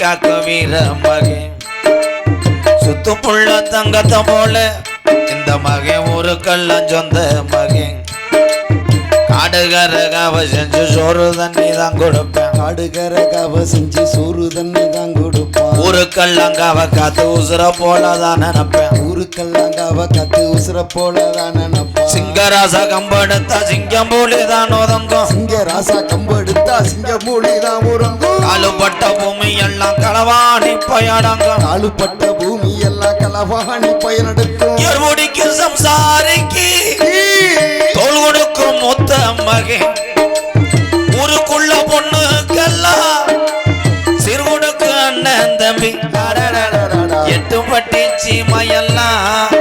சீமையெல்லாம் காக்க வீர மகன் சுத்து புள்ள தங்கத்தை போல இந்த மகன் ஒரு கள்ள சொந்த மகன் காடுகரகாவ செஞ்சு சோறு தண்ணி தான் கொடுப்பேன். காடுகர கவ செஞ்சு சோறு தண்ணி தான் கள்ளங்காவ காத்து உசுர போல தான் நினைப்பேன். ஊருக்கெல்லாம் கவ கத்து உசுர போல தான் நினைப்பான். சிங்கராச கம்பெடுத்தா சிங்கம் போலி தான் ஒதுங்கும். சிங்க ராசா கம்பு எடுத்தா சிங்க மூலி தான் உறங்கும் காலுப்பட்ட பூமி எல்லாம் களவாணி பயடங்கும் காலுப்பட்ட பூமி எல்லாம் கலவாணி பயனெடுக்கும் எருமுடிக்கு சம்சாரிக்கு தோல் கொடுக்கும் மூத்த மகன் தம்பி. எட்டு பட்டி சீமையெல்லாம்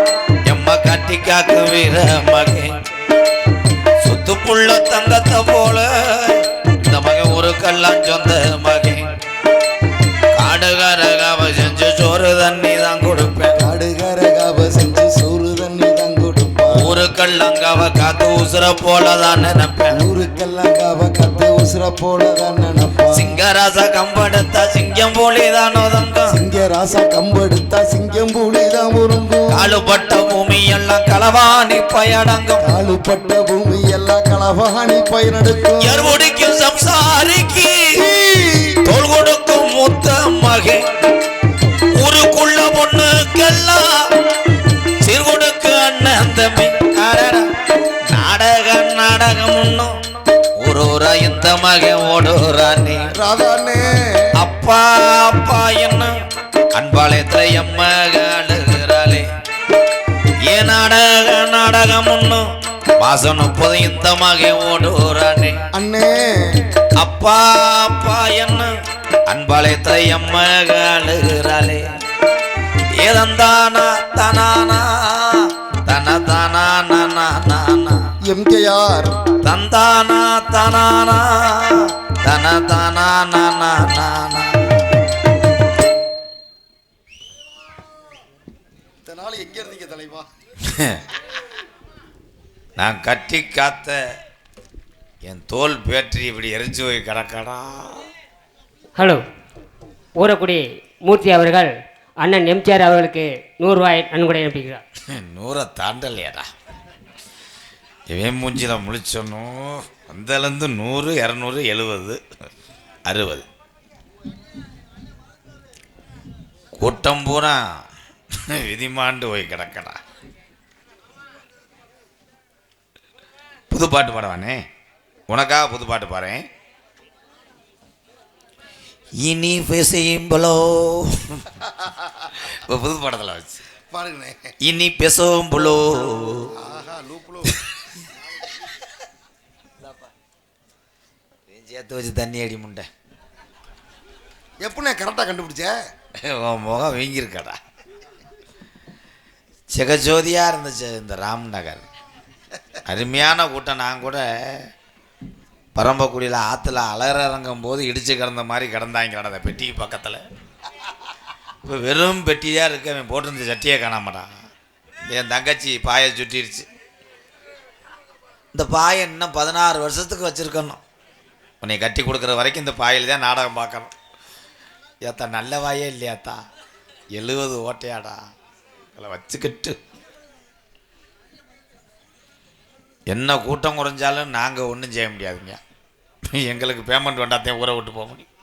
எம்ம கட்டி காக்கு வீர மகன் சுத்து புள்ள தங்கத்தை போல இந்த மகன் ஒரு கல்லாம் சொந்த மகன் காடுகாரகாவ செஞ்சு சோறு தண்ணி தான் கொடுப்பேன். காடுகர கவ செஞ்சு சோறு தண்ணி தான் கொடுப்பான். ஊரு கள்ளங்காவ காத்து உசுர போல தான் நினைப்பேன். ஊருக்கெல்லாம் கவ கத்து உசுர போல தான் நினைப்பான் சிங்கராச கம்பெடுத்தா சிங்கம் போலி தான் ஒதுங்கும் சிங்க ராசா கம்பு எடுத்தா சிங்கம் பூலி தான் உறங்கும். காலுப்பட்ட பூமி எல்லாம் களவாணி பயடங்கும் காலுப்பட்ட பூமி எல்லாம் களவாணி பயனெடுக்கும் எருமுடிக்கும் சம்சாரிக்கு தோல் கொடுக்கும் மூத்த மகன் ஊருக்குள்ள பொண்ணுக்கெல்லாம் சிறு கொடுக்கு அண்ணன் தம்பி. அடடா. நாடகம் நாடகம் ஊரா இந்த மகன் ஓடுறானே ராதானே அப்பா அப்பா என்ன? அன்பாளையத்துல எம்மகாளுகிறாளே ஏன் நாடக நாடகம் ஒண்ணும் மாசம் முப்பது இந்த மகன் ஓடுறானே அண்ணே. அப்பா அப்பா என்ன? அன்பாளையத்துல எம்மகாளுகிறாளே ஏதந்தானா தனானா? தன தானா நானா எம்கேஆர். தந்தானா தனானா தன தானா நானா இதனால எங்க இருந்தீங்க தலைவா? நான் கட்டி காத்த என் தோல் பேற்றி இப்படி எரிஞ்சு போய் கிடக்கடா. ஹலோ ஊரக்குடி மூர்த்தி அவர்கள் அண்ணன் எம்ஜிஆர் அவர்களுக்கு நூறுரூவாய் நன்கொடை அனுப்புகிறார் நூறை தாண்டலையாடா. இவன் மூஞ்சில முழிச்சனும் அந்தலேருந்து நூறு இரநூறு எழுபது அறுபது. கூட்டம் பூரா விதிமாண்டு போய் கிடக்கடா. புது பாட்டு பாடுவானே? உனக்காக புது பாட்டு பாறேன் இனி பேசியும்பலோ இப்போ புது பாடத்தில் வச்சு. பாருங்கண்ணே இனி பேசும் புலோ ஆஹா லூப்புலோ சேர்த்து வச்சு தண்ணி அடி முண்டை. எப்படிண்ணே கரெக்டாக கண்டுபிடிச்ச? உன் முகம் வீங்கியிருக்கடா. ஜெகஜோதியாக இருந்துச்சு இந்த ராம் நகர். அருமையான கூட்டம். நான் கூட பரம்பக்குடியில் ஆற்றுல அலற இறங்கும் போது இடிச்சு கிடந்த மாதிரி கிடந்தாங்க அந்த பெட்டி பக்கத்தில். இப்போ வெறும் பெட்டியாக இருக்க. அவன் போட்டிருந்த சட்டியே காணாமடா. என் தங்கச்சி பாயை சுட்டிருச்சு. இந்த பாயை இன்னும் பதினாறு வருஷத்துக்கு வச்சுருக்கணும். உன்னை கட்டி கொடுக்குற வரைக்கும் இந்த பாயில் தான் நாடகம் பார்க்கணும். ஏத்தா நல்ல வாயே இல்லையாத்தா? எழுபது ஓட்டையாடா. அதில் வச்சுக்கிட்டு. என்ன கூட்டம் குறைஞ்சாலும் நாங்கள் ஒன்றும் செய்ய முடியாதுங்க. எங்களுக்கு பேமெண்ட் வேண்டாத்தையும் ஊரை விட்டு போக முடியும்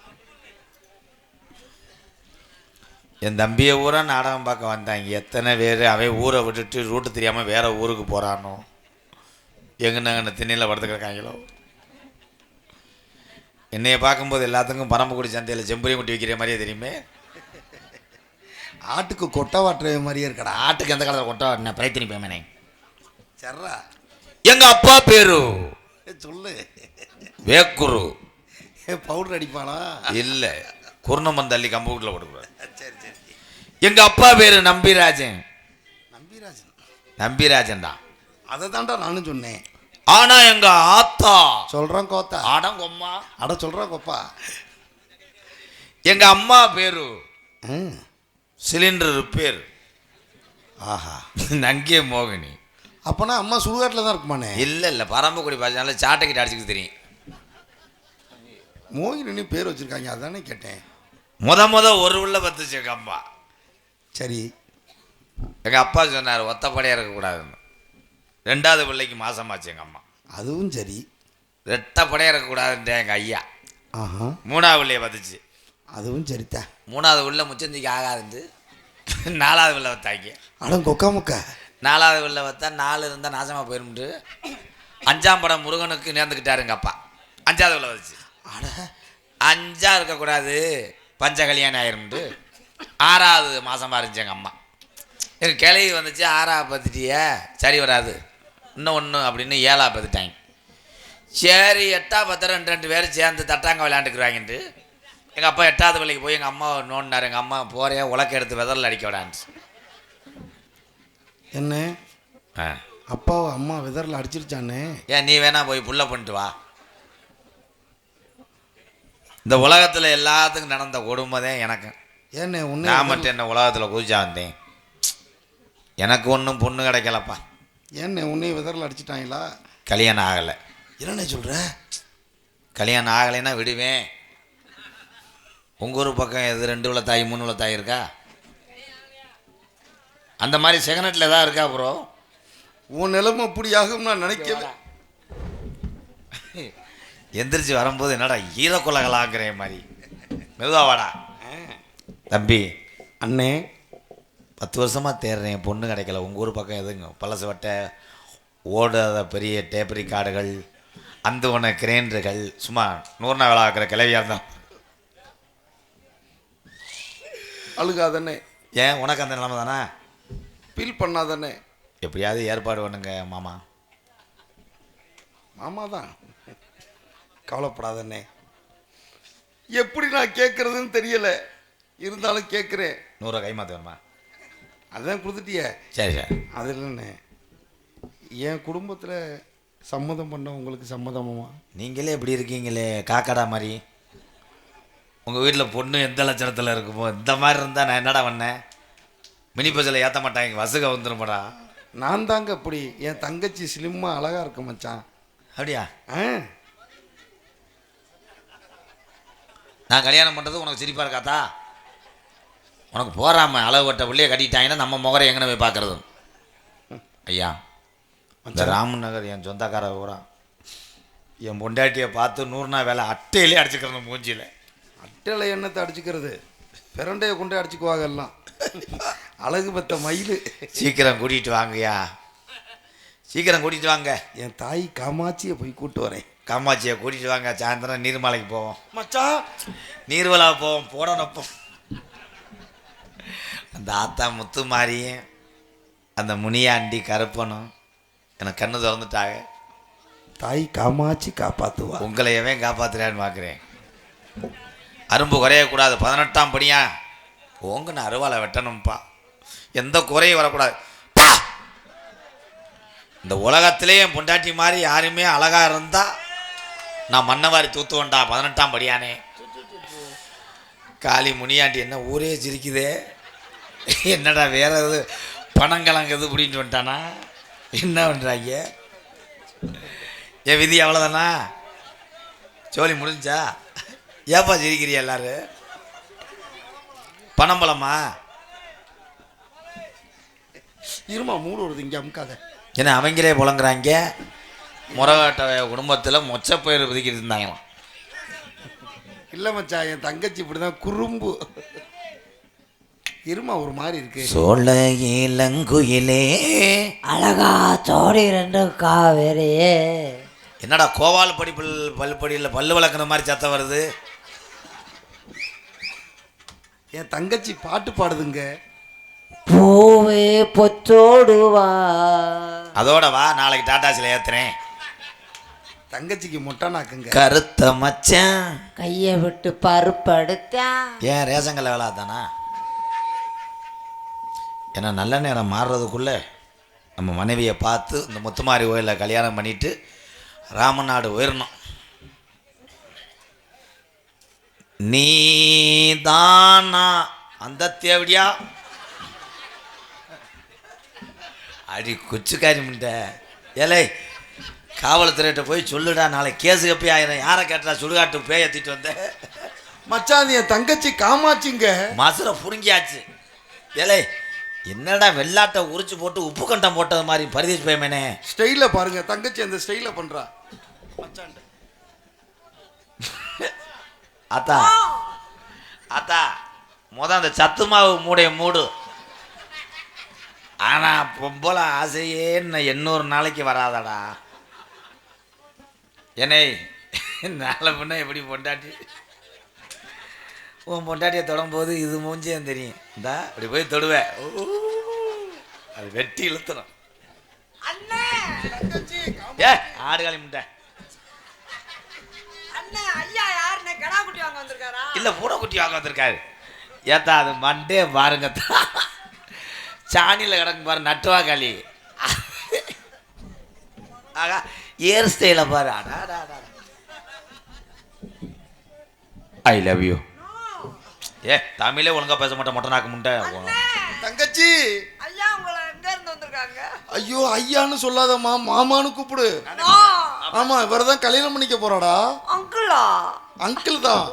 என் தம்பியை ஊரா நாடகம் பார்க்க வந்தாங்க. எத்தனை பேர் அவன் ஊரை விட்டுட்டு ரூட்டு தெரியாமல் வேற ஊருக்கு போகிறானோ எங்கன்னு திண்ணையில் படுத்துக்கிருக்காங்களோ என்னைய பார்க்கும்போது எல்லாத்துக்கும் பரம்பக்குடி சந்தையில் செம்பரி முட்டி வைக்கிற மாதிரியே தெரியுமே. ஆட்டுக்கு கொட்டை வாட்டுற மாதிரியே இருக்கடா. ஆட்டுக்கு எந்த காலத்தில் கொட்டா என்ன பிரயத்தினி பேமனே சர்ரா. எங்க அப்பா பேரு? சொல்லு. வேக்குரு. பவுடர் அடிப்பானா இல்ல. குருணமந்தள்ளி கம்பூட்டில் கொடுக்குறாரு சரி சரி. எங்க அப்பா பேரு நம்பிராஜன். நம்பிராஜன். நம்பிராஜன்டா. அதை தான்டா நானும் சொன்னேன். ஆனா எங்க ஆத்தா. சொல்கிறேன் கோத்தா. ஆடங்கொம்மா அட சொல்கிறேன் கோப்பா. எங்க அம்மா பேரு சிலிண்டர் பேர். ஆஹா. நங்கே மோகினி. அப்போனா அம்மா சுடுகாட்டில் தான் இருக்குமானே இல்ல இல்ல. பரம்பக்குடி பாஜனால சாட்டைக்கிட்ட அடிச்சுக்க தெரியும். மோகினி பேர் வச்சிருக்காங்க. அதானே கேட்டேன். முத முத ஒரு உள்ள பத்துச்சு எங்கள் அம்மா. சரி. எங்கள் அப்பா சொன்னார் ஒத்தப்படையாக இருக்கக்கூடாதுன்னு. ரெண்டாவது பிள்ளைக்கு மாசமாச்சு எங்கள் அம்மா. அதுவும் சரி. ரெட்டப்படையாக இருக்கக்கூடாதுன்ற எங்கள் ஐயா. ஆஹா. மூணாவது பிள்ளைய பார்த்துச்சு. அதுவும் சரித்தா. மூணாவது உள்ள முச்சந்திக்கு ஆகாதுண்டு. நாலாவது பிள்ளை வத்தாங்க அட கொக்கா முக்கா. நாலாவது பிள்ளை வத்தா நாலு இருந்தால் நாசமாக போயிரும்ட்டு அஞ்சாம் படம் முருகனுக்கு நேர்ந்துக்கிட்டாரு எங்கள் அப்பா. அஞ்சாவது பிள்ளை வந்துச்சு. அட. அஞ்சா இருக்கக்கூடாது. பஞ்ச கல்யாணம் ஆயிரும்ட்டு ஆறாவது மாதமாக இருந்துச்சு எங்கள் அம்மா. எங்கள் கிளவி வந்துச்சு. ஆறாவது பத்துட்டிய சரி வராது. இன்னும் ஒன்று அப்படின்னு ஏழா பத்துட்டாங்க சரி எட்டா பத்து ரெண்டு ரெண்டு பேரும் சேர்ந்து தட்டாங்க விளையாண்டுக்குறாங்கன்ட்டு. எங்கள் அப்பா எட்டாவது பிள்ளைக்கு போய் எங்கள் அம்மா நோண்டினார். எங்கள் அம்மா போறையா உலக்க எடுத்து விதரில் அடிக்க விடான்ட்டு. என்ன? ஆ. அப்பாவை அம்மா விதரில் அடிச்சிருச்சானே? ஏன் நீ வேணா போய் புள்ள பண்ணிட்டு வா. இந்த உலகத்தில் எல்லாத்துக்கும் நடந்த கொடுமை தான் எனக்கு. ஏண்ணே நான் மட்டும் என்ன உலகத்தில் குதிச்சா வந்தேன். எனக்கு ஒன்றும் பொண்ணு கிடைக்கலப்பா. ஏண்ணே உன்னையும் விதரில் அடிச்சிட்டாங்களா? கல்யாணம் ஆகலை. என்னண்ணே சொல்கிற கல்யாணம் ஆகலைன்னா விடுவேன். உங்கள் ஊர் பக்கம் எது ரெண்டு உள்ள தாய் மூணு உள்ள தாய் இருக்கா? அந்த மாதிரி செகனட்டில் தான் இருக்கா ப்ரோ உன் நிலைமை இப்படி ஆகும் நான் நினைக்கவே எந்திரிச்சு வரும்போது என்னடா ஈரக்குலகலாங்கிற மாதிரி. மெதுவா வாடா. தம்பி. அண்ணே பத்து வருஷமாக தேடுறேன். பொண்ணு கிடைக்கல. உங்கள் ஊர் பக்கம் எதுங்க? பழசு வட்டை ஓடாத பெரிய டேப் காடுகள் அந்த ஒன்று கிரைண்டர்கள். சும்மா நூறு நாள் ஆக்கிற கிளவியாக இருந்தான் அழுகாதண்ணே. ஏன்? உனக்கு அந்த நிலைமை தானே? ஃபீல் பண்ணாதண்ணே. எப்படியாவது ஏற்பாடு பண்ணுங்க மாமா. மாமா தான். கவலைப்படாதண்ணே. எப்படி நான் கேட்குறதுன்னு தெரியல. இருந்தாலும் கேட்குறேன் நூறுரூவா கைமாத்து வேணுமா? அதான் கொடுத்துட்டியே. சரி சரி. அது இல்லைண்ணே. என் குடும்பத்தில் சம்மதம் பண்ண உங்களுக்கு சம்மதமாமா? நீங்களே இப்படி இருக்கீங்களே காக்கடா மாதிரி. உங்கள் வீட்டில் பொண்ணு எந்த லட்சணத்தில் இருக்குமோ இந்த மாதிரி இருந்தால் நான் என்னடா பண்ணேன்? மினி பஸ்ஸில் ஏற்ற மாட்டாங்க வசுக வந்துருமாடா. நான் தாங்க அப்படி. என் தங்கச்சி ஸ்லிம்மாக அழகாக இருக்க மச்சான். அப்படியா? ஆ. நான் கல்யாணம் பண்ணுறது உனக்கு சிரிப்பாக இருக்காத்தா உனக்கு போறாம அளவு வட்ட பிள்ளைய கட்டிட்டாங்கன்னா நம்ம முகரை எங்கன போய் பார்க்கறது? ஐயா இந்த ராமன் நகர் என் சொந்தக்கார ஊரா என் பொண்டாட்டியை பார்த்து நூறு நாள் வேலை அட்டையிலே அடிச்சுக்கிறேன் மூஞ்சியில். அட்டையில் எண்ணத்தை அடிச்சுக்கிறது? பிரண்டையை கொண்டு அடிச்சுக்குவாங்க எல்லாம். அழகு பெத்த மயில். சீக்கிரம் கூட்டிகிட்டு வாங்கய்யா. சீக்கிரம் கூட்டிகிட்டு வாங்க. என் தாய் காமாட்சியை போய் கூட்டு வரேன். காமாட்சியை கூட்டிகிட்டு வாங்க. சாயந்தரம் நீர்மலைக்கு போவோம். மச்சான். நீர்வலா போவோம். போடனப்போம் அந்த ஆத்தா முத்து மாரியும் அந்த முனியாண்டி கருப்பனும் எனக்கு கண்ணு திறந்துட்டாங்க. தாய் காமாட்சி காப்பாத்துவா. உங்களை எவன் காப்பாத்துறான்னு பார்க்குறேன் அரும்பு குறையக்கூடாது பதினெட்டாம் படியா போங்க நான் அருவாலை வெட்டணும்ப்பா எந்த குறையும் வரக்கூடாது! இந்த உலகத்திலே என் பொண்டாட்டி மாதிரி யாருமே அழகா இருந்தா நான் மண்ணவாரி தூத்துவன்டா பதினெட்டாம் படியானே. காளி முனியாண்டி என்ன ஊரே சிரிக்குதே. என்னடா வேற எது பணங்கலங்குது அப்படின்ட்டு வந்துட்டானா? என்ன பண்ணுறாங்க என் விதி அவ்வளோதானா சோலி முடிஞ்சா? ஏப்பா சிரிக்கிறியா எல்லாரும் பணம் பழமா இருமா மூடு வருது இங்கே அமுக்காத. ஏன்னா அவங்களே புலங்குறாங்க? முறகாட்ட குடும்பத்தில் மொச்சப்பயிர் ஒதுக்கிட்டு இருந்தாங்களாம். இல்லை மச்சான் என் தங்கச்சி இப்படி தான் குறும்பு. இருமா ஒரு மாதிரி இருக்கு. சோழ இளங்குயிலே அழகா சோடி ரெண்டு காவேரியே. என்னடா கோவால் படிப்பில் பல்படியில் பல்லு வளர்க்குற மாதிரி சத்தம் வருது? என் தங்கச்சி பாட்டு பாடுதுங்க. பூவே பொச்சோடுவா அதோட வா நாளைக்கு டாட்டாஸில் ஏற்றுறேன் தங்கச்சிக்கு மொட்டை நாக்குங்க கருத்த மச்சான். கையை விட்டு பருப்படுத்தா. ஏன் ரேஷன் வேலை தானா ஏன்னா நல்ல நேரம் மாறுறதுக்குள்ளே நம்ம மனைவியை பார்த்து இந்த முத்துமாரி கோயிலில் கல்யாணம் பண்ணிட்டு ராமநாடு உயரணும். நீ தானா அந்த தேவடியா அடி குச்சிக்காரி முண்டை. ஏலே காவல்துறையிட்ட போய் சொல்லுடா நாளை கேஸு கப்பி ஆயிரம். யாரை கேட்டா சுடுகாட்டு பேய் ஏற்றிட்டு வந்தேன் மச்சான் என் தங்கச்சி காமாச்சிங்க மசுரை புடுங்கியாச்சு. ஏலே என்னடா வெள்ளாட்டை உரிச்சு போட்டு உப்பு கண்டம் போட்டது மாதிரி பரிதேஷ் பயமேனே ஸ்டைல பாருங்க தங்கச்சி அந்த ஸ்டைல பண்றா. மச்சான் அத்தா அத்தா முத அந்த சத்து மாவு மூடைய மூடு. ஆனா பொம்பளை ஆசையே இன்னும் எண்ணூறு நாளைக்கு வராதடா. என்னை நாளை முன்ன எப்படி பொண்டாட்டி? உன் பொண்டாட்டியை தொடும்போது இது மூஞ்சியும் தெரியும். இந்தா அப்படி போய் தொடுவேன் அது வெட்டி இழுத்துடும் ஏ ஆடுகாலி முட்டை. இல்ல பூனைக்குட்டி வாங்க வந்திருக்காரு. ஏத்தா அது மண்டே பாருங்க சாணியில் கிடக்கு பாரு நட்டுவாக்காளி ஆகா ஏர் ஸ்டைல பாரு. ஐ லவ் யூ ஏ தமிழே ஒழுங்கா பேச மாட்டேன் மொட்டை. நாக்கு முட்டை தங்கச்சி! ஐயா உங்களை எங்க இருந்து வந்திருக்காங்க? ஐயோ ஐயான்னு சொல்லாதம்மா மாமான்னு கூப்பிடு. ஆமா இவரை தான் கல்யாணம் பண்ணிக்க போறாடா. அங்கிளா? அங்கிள் தான்.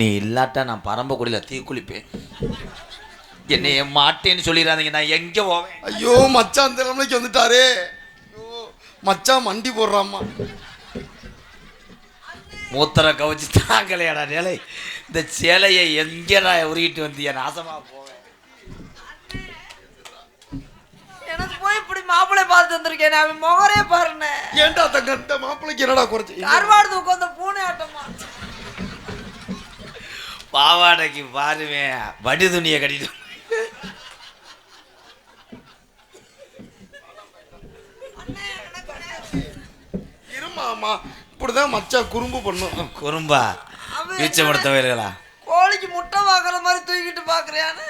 நீ இல்லாட்டா நான் பரம்பக்குடியில் தீ குளிப்பேன். என்னை மாட்டேன்னு சொல்லிடாதீங்க நான் எங்க போவேன்? ஐயோ மச்சான் தலைமைக்கு வந்துட்டாரே. ஐயோ மச்சான் மண்டி போடுறாம்மா. மூத்தரை கவச்சு தாங்கலையாடா நிலை. இந்த சேலையை எங்கடா உருகிட்டு வந்தியா? நாசமா போவேன். எனக்கு போய் இப்படி மாப்பிள்ளை பார்த்து வந்திருக்கேன் அவன் முகரே பாருண்ணே. ஏன்டா தங்க இந்த மாப்பிள்ளைக்கு என்னடா குறைச்சி? கருவாடு உட்காந்து பூனை ஆட்டமா? பாவாடைக்கு பாருவேன். வடி துணியை கட்டிட்டு இருமாமா இப்படிதான் மச்சான் குறும்பு பண்ணும். குறும்பா? அவன் வீச்சப்படுத்தவர்களா கோழிக்கு முட்டை வாங்குற மாதிரி தூக்கிட்டு பாக்குறியான்னு?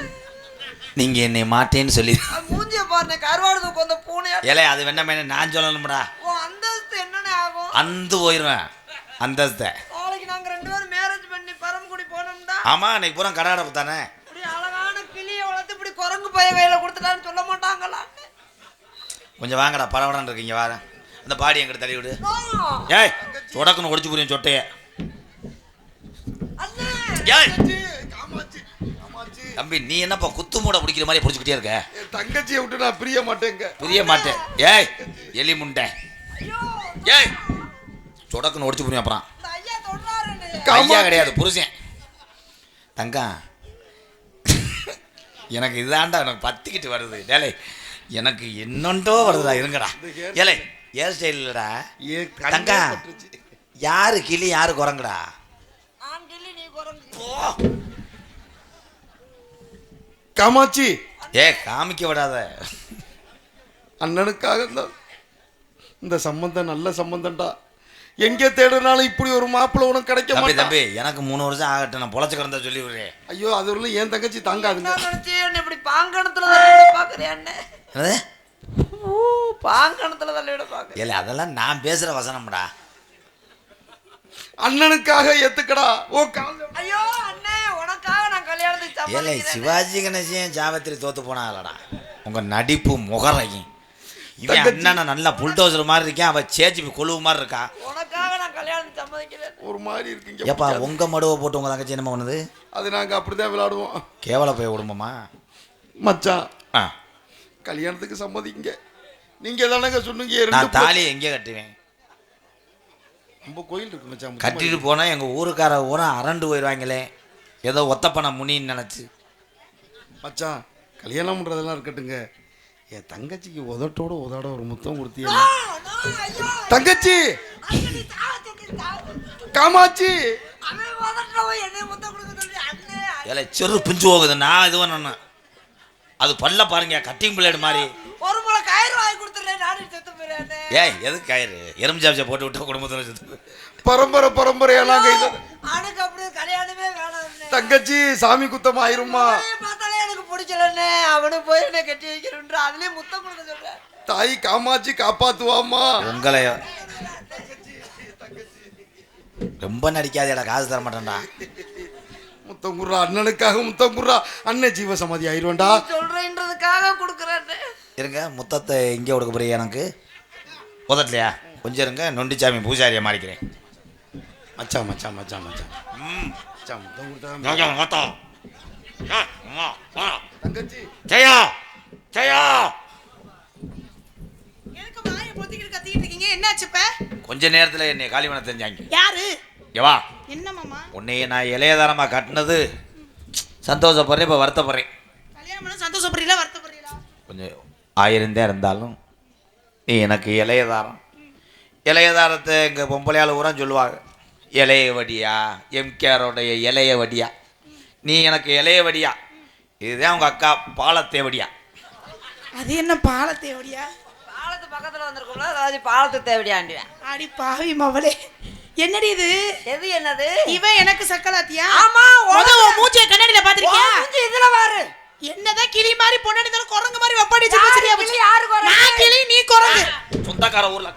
நீங்க என்னை மாட்டேன்னு சொல்லி. மூஞ்சிய பாருண்ணே கருவாடு உட்காந்து பூனை ஆட்டம் ஏலே அது வேணாமே நான் சொல்லணும்டா. அந்தஸ்து என்னண்ணே ஆகும்? அந்து போயிருவேன் அந்தஸ்தை. நாளைக்கு நாங்க ரெண்டு பேரும் மேரேஜ் பண்ணி பரமக்குடி போனோம்டா. ஆமா இன்னைக்கு பூரா கடை அடப்பு தானே? இப்படி அழகான கிளியை வளர்த்து இப்படி குரங்கு பைய கையில கொடுத்துட்டான்னு சொல்ல மாட்டாங்களா கொஞ்சம் வாங்கடா பரவடான் இருக்கீங்க வார அந்த பாடி எங்கிட்ட தள்ளி விடு. ஏய் தொடக்கணும் ஒடிச்சு புரியும் சொட்டைய. ஏய். தம்பி நீ என்னப்பா குத்து மூட பிடிக்கிற மாதிரி பிடிச்சிக்கிட்டே இருக்க? தங்கச்சியை விட்டு நான் பிரிய மாட்டேங்க புரிய மாட்டேன். ஏய் எலி முண்டை. ஏய் சொடக்குன்னு ஒடிச்சு புரியும் அப்புறம். இந்த ஐயா கிடையாது புருஷன். தங்கம் எனக்கு இதாண்டா எனக்கு பத்திக்கிட்டு வருது. டேலே எனக்கு என்னண்டோ வருதுடா இருங்கடா. ஏலே ஏர் ஸ்டைல் இல்லடா ஏ தங்கா. யாரு கிளி யாரு குரங்குடா? நான் கிள்ளி நீ குரங்கு. காமாட்சி. ஏ காமிக்க விடாத. அண்ணனுக்காக இந்த சம்பந்தம் நல்ல சம்பந்தம்டா. எங்க தேடுனாலும் இப்படி ஒரு மாப்பிள்ளை உனக்கு கிடைக்க தம்பி மாட்டான் தம்பி எனக்கு மூணு வருஷம் ஆகட்டும். நான் பொழைச்சு கிடந்தா சொல்லி விடுறேன் ஐயோ அது வரலும் என் தங்கச்சி தாங்காதுங்க. இப்படி பாங்கணத்துல விட பாக்குறியான்னு என்னது ஊ பாங்கணத்துல தள்ளி விட பாக்குறேன் ஏலே அதெல்லாம் நான் பேசுற வசனம்டா. அண்ணனுக்காக ஏத்துக்கடா. ஓ கால ஐயோ அண்ணே உனக்காக நான் கல்யாணத்துக்கு ஏலே சிவாஜி கணேசன் ஜாவத்திரி தோத்து போனாங்களடா உங்க நடிப்பு முகரையும் இவன். அண்ணன் நல்லா புல்டோசர் மாதிரி இருக்கேன் அவன் சேச்சி கொழுவு மாதிரி இருக்கா? உனக்காக நான் கல்யாணத்துக்கு சம்மதிக்கிறேன் ஒரு மாதிரி இருக்குங்க ஏப்பா உங்க மடுவை போட்டு உங்க தங்கச்சி என்னமா பண்ணுது? அது நாங்க அப்படிதான் விளையாடுவோம். கேவல போய் குடும்பமா மச்சான் ஆ. கல்யாணத்துக்கு சம்மதிங்க. நீங்க தானங்க சொன்னீங்க ரெண்டு நான் தாலி எங்கே கட்டுவேன்? நம்ம கோயில் இருக்கு மச்சான் கட்டிட்டு போனா எங்க ஊருக்கார ஊரா அரண்டு போயிடுவாங்களே. ஏதோ ஒத்தப்பன முனின்னு நினைச்சு. மச்சான் கல்யாணம் பண்றதெல்லாம் இருக்கட்டுங்க என் தங்கச்சிக்கு உதட்டோட உதட ஒரு முத்தம் கொடுத்தியா. ஐயோ. தங்கச்சி! அண்ணே ஏலே செரு பிஞ்சு போகுது. நான் இது பண்ணணும் அது பல்ல பாருங்க கட்டிங் பிளேடு மாதிரி. முறை கயிறு வாங்கி கொடுத்துருந்தேன் நானும் செத்து போயிடுறேன் ஏய் எதுக்கு கயிறு? எறும்பு ஜாப்ஜா போட்டு விட்டு குடும்பத்தில் செத்து பரம்பரை பரம்பரையா நாங்க இது அவனுக்கு அப்படி கல்யாணமே வேணாம் தங்கச்சி சாமி குத்தம் ஆயிருமா பார்த்தாலே எனக்கு பிடிக்கலண்ணே. அவனுக்கு போய் என்ன கட்டி வைக்கிறேன்ற அதுலயே முத்தம் கொடுக்க சொல்றேன். தாய் காமாட்சி காப்பாத்துவாமா உங்களை ரொம்ப நடிக்காதேடா காசு தர மாட்டேன்டா. முத்தம் குர்ரா அண்ணனுக்காக முத்தம் குர்ரா அண்ணன் ஜீவ சமாதி ஆயிருவேன்டா சொல்றேன்றதுக்காக கொடுக்குறேன்னு இருங்க முத்தத்தை எங்கே கொடுக்க போறீங்க எனக்கு? உதட்டலையா கொஞ்சம் இருங்க நொண்டிச்சாமி பூசாரியை மாறிக்கிறேன். மச்சான் மச்சான் மச்சான் மச்சான். ம். மச்சான் முத்தம் கொடுத்தா வா. தங்கச்சி. ஜெயா ஜெயா. கொஞ்ச நேரத்தில் என்னை காலி பண்ண தெரிஞ்சாங்க. யாரு? எவா என்ன மாமா? உன்னைய நான் இளையதாரமாக கட்டினது? சந்தோஷப்படுறேன் இப்போ வருத்தப்படுறேன். கல்யாணம் சந்தோஷப்படுறீங்களா வருத்தப்படுறீங்களா? கொஞ்சம் ஆயிரம் தான் இருந்தாலும் நீ எனக்கு இளையதாரம் இளையதாரத்தை எங்கள் பொம்பளையால் ஊரம் சொல்லுவாங்க. இளைய வடியா எம்கேரோடைய இளைய வடியா. நீ எனக்கு இளைய வடியா. இதுதான் உங்கள் அக்கா பாலத்தேவடியா அது என்ன பாலத்தேவடியா பாலத்து பக்கத்துல வந்திருக்கோம்ல அதாவது பாலத்து தேவையாண்டியா அடி பாவி மவளே. என்னடி இது? எது என்னது? இவன் எனக்கு சக்கலாத்தியா ஆமா, மூஞ்சிய கண்ணாடியில பாத்திருக்கியா? மூஞ்சி இதுல பாரு. என்னதான் கிளி மாதிரி பொண்ணாடி இருந்தாலும் குரங்கு மாதிரி வெப்பாடி வச்சு யாரு பேசுறியா கிளி, யாரு குரங்கு? நான் கிளி நீ குரங்கு சொந்தக்கார ஊர்ல.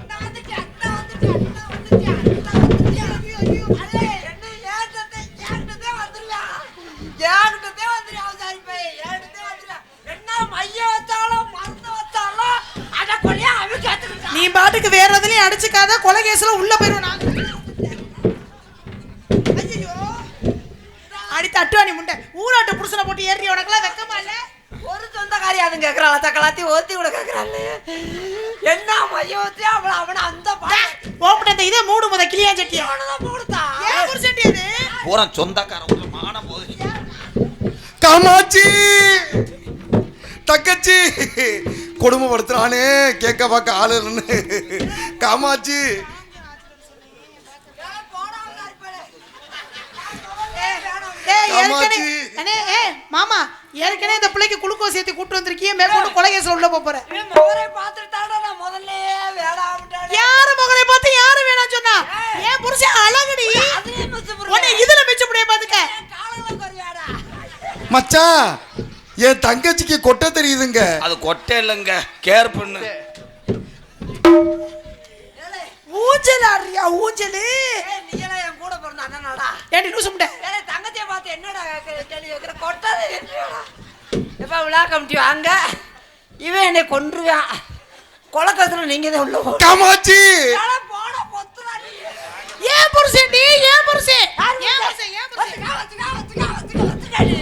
நீ பாட்டுக்கு வேற எதுலயும் அடிச்சுக்காத கொலை கேஸ்ல உள்ள போயிருவோம் அடி தட்டுவாணி முண்டை. ஊராட்டு புருஷனை போட்டு ஏறி உனக்குலாம் வெக்கமா இல்ல? ஒரு சொந்தக்காரி அதுங்க கேக்குறாள் தக்கலாத்தி ஓத்தி கூட கேக்குறாள். பூரா சொந்தக்கார ஊரில் மானம் போகுது. காமாட்சி! தங்கச்சி! கொடுமைப்படுத்துறானே கேட்க பார்க்க ஆளு காமாட்சி! ஏய், மாமா ஏற்கனவே இந்த பிள்ளைக்கு குளுக்கோஸ் ஏத்தி கூட்டு வந்திருக்கியே மேற்கொண்டு கொலை கேஸ்ல உள்ள போற. முகரை பார்த்துட்டாடா நான் முதல்ல வேடாவிட்டாடே யாரு மகனை பார்த்து யாரு வேணாம் சொன்னா? ஏன் புருஷன் அழகுடி? உன்னை இதுல மிச்ச முடிய பாத்துக்க. மச்சான் என் தங்கச்சிக்கு கொட்ட தெரியுதுங்க. அது கொட்டை இல்லைங்க கேர் பண்ணு. ஊஞ்சல் ஆடுறியா ஊஞ்சல் ஏய் நீ எல்லாம் என் கூட பிறந்த அண்ணனாடா ஏண்டி லூசு முண்டை ஏய் தங்கச்சியை பார்த்து என்னடா கே- கேள்வி வைக்கிற கொட்டாது என்னடா எப்ப விழா கமிட்டி வாங்க இவன் என்னை கொன்றுவான். கொலக்கத்துல நீங்க தான் உள்ள அட போடா, பொத்துடா நீ. ஏன் புருஷன் டி ஏன் புருஷன் ஏன் புருஷன்? ஏன் புருஷன் நீ.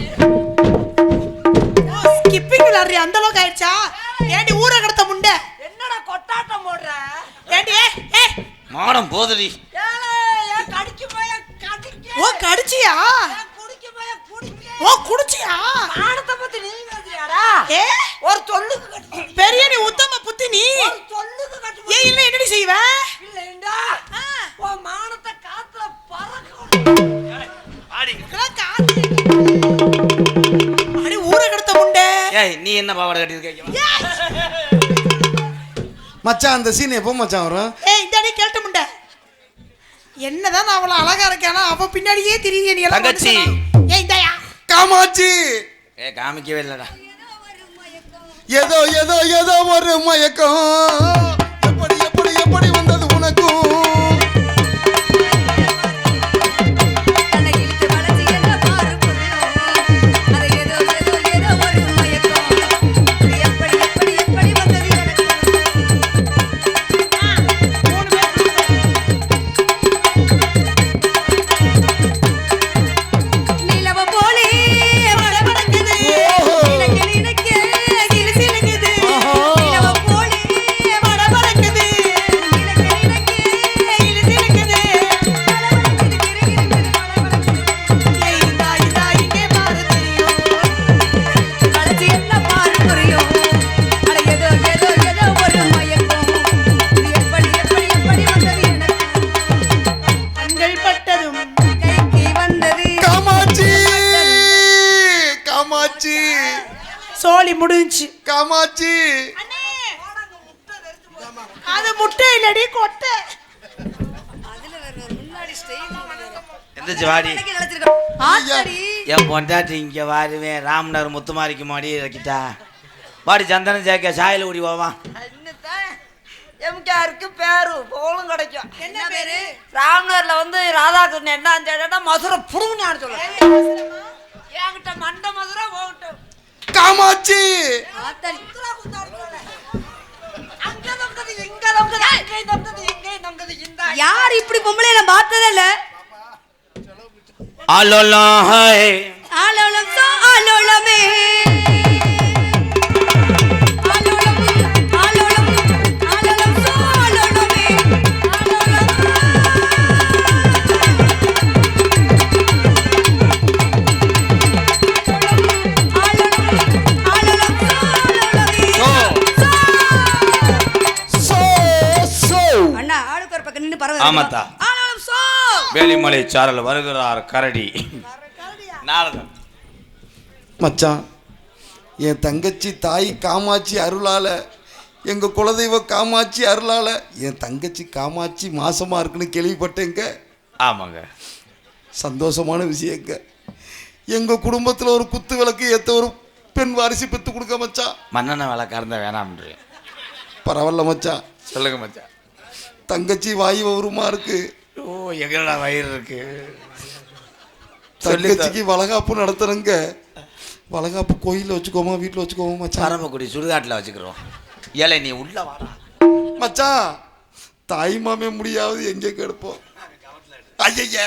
ஸ்கிப்பிங் விளாடுறியா அந்த அளவுக்கு ஆயிடுச்சா? ஏண்டி ஊரை கடத்த முண்டை? என்னடா கொட்டாட்டம் போடுற? ஏண்டி ஏய் மானம் போதுடி. கடிக்கு போய் கடிக்க. ஓ கடிச்சியா? குடிக்க போய் குடிக்க. ஓ குடிச்சியா? மானத்தை பத்தி நீ பேசுறியாடா ஏ? ஒரு சொல்லுக்கு கட்டு பெரிய நீ உத்தம புத்தி நீ ஒரு சொல்லுக்கு கட்டு ஏன் இல்ல என்னடி செய்வ. உன் மானத்தை காத்துல பறக்க இதெல்லாம் காத்து அடி ஊரை கடத்த முண்டை. ஏய் நீ என்ன பாவாடை கட்டியிருக்க மச்சான் அந்த சீன் எப்போ மச்சான் வரும்? ஏய் இந்த அடி கேட்ட முண்டை. என்னதான் நான் அவ்வளவு அழகா இருக்கேனா அவ பின்னாடியே திரியுது நீ எல்லாம்? ஏய் இந்தாயா. காமாட்சி. ஏ காமிக்கவே இல்லைடா. ஏதோ ஏதோ ஏதோ ஒரு மயக்கம். காமாட்சி. சோலி முடிஞ்சுச்சு. காமாட்சி. அது முட்டை இல்லடி கொட்டை. எந்திரிச்சு வாடி. ஆத்தாடி. என் பொண்டாட்டி இங்கே வாருவேன் ராமநாதர் முத்துமாரிக்கு மாடி இறக்கிட்டா. வாடி சந்தனம் சேர்க்க சாயல் ஓடி போவான் எம்கேஆருக்கு பேரு போலும் கிடைக்கும். என்ன பேரு? ராம்நகர்ல வந்து ராதாகிருஷ்ணன் என்ன கேட்டா மதுரை புடுங்கினான்னு சொல்ல என்கிட்ட மண்ட மதுரை போகட்டு காமாட்சி! யார் இப்படி பொம்பளை நான் பார்த்ததே இல்ல? ஆலோலாம் ஹாய் ஆலோலம் ஆமாத்தா. வேலிமலை சாரல் வருகிறார் கரடி. நாரதன் மச்சான் என் தங்கச்சி தாய் காமாட்சி அருளால எங்க குலதெய்வ காமாட்சி அருளால என் தங்கச்சி காமாட்சி மாசமா இருக்குன்னு கேள்விப்பட்டேங்க. ஆமாங்க. சந்தோஷமான விஷயங்க. எங்க குடும்பத்துல ஒரு குத்து விளக்கு ஏத்த ஒரு பெண் வாரிசு பெத்து கொடுக்க மச்சான். மன்னனை விளக்கார்ந்த வேணாம்ன்றேன் பரவாயில்ல மச்சான். சொல்லுங்க மச்சான். தங்கச்சி வாய் உருமா இருக்கு? ஓ எங்கடா வயிறு இருக்கு? தங்கச்சிக்கு வளகாப்பு நடத்துறங்க. வளகாப்பு கோயில்ல வச்சுக்கோமா வீட்டில் வச்சுக்கோமா மச்சான்? பரமக்குடி சுடுகாட்டில் வச்சுக்கிறோம். ஏழை நீ உள்ள வாடா. மச்சான் தாய் மாமே முடியாவது எங்கே கெடுப்போம். ஐயய்ய